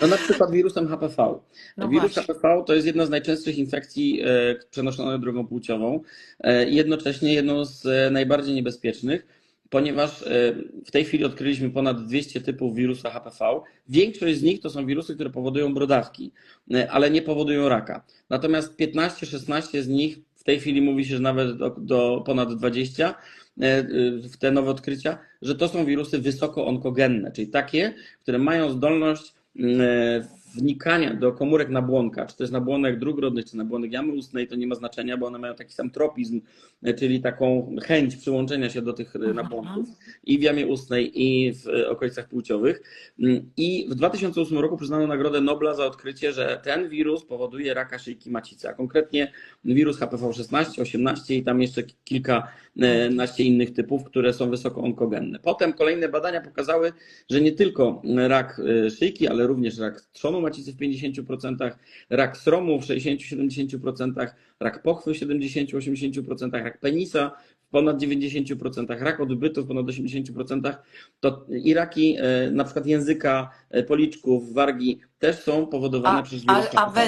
No na przykład wirusem HPV. No Wirus właśnie. HPV to jest jedna z najczęstszych infekcji e, przenoszonych drogą płciową e, i jednocześnie jedną z e, najbardziej niebezpiecznych, ponieważ w tej chwili odkryliśmy ponad 200 typów wirusa HPV. Większość z nich to są wirusy, które powodują brodawki, ale nie powodują raka. Natomiast 15-16 z nich, w tej chwili mówi się, że nawet do, do ponad 20, e, w te nowe odkrycia, że to są wirusy wysoko onkogenne, czyli takie, które mają zdolność 嗯 wnikania do komórek nabłonka, czy to jest nabłonek dróg rodnych, czy nabłonek jamy ustnej, to nie ma znaczenia, bo one mają taki sam tropizm, e, czyli taką chęć przyłączenia się do tych e, nabłonków i w jamie ustnej, i w e, okolicach płciowych. Mm, I w 2008 roku przyznano Nagrodę Nobla za odkrycie, że ten wirus powoduje raka szyjki macicy, a konkretnie wirus HPV 16, 18 i tam jeszcze kilkanaście innych typów, które są wysoko onkogenne. Potem kolejne badania pokazały, że nie tylko rak szyjki, ale również rak trzonu macicy w 50%, rak sromu w 60-70%, rak pochwy w 70-80%, rak penisa w ponad 90%, rak odbytu w ponad 80%, to i raki e, na przykład języka, e, policzków, wargi też są powodowane A, przez a, wirus a HPV.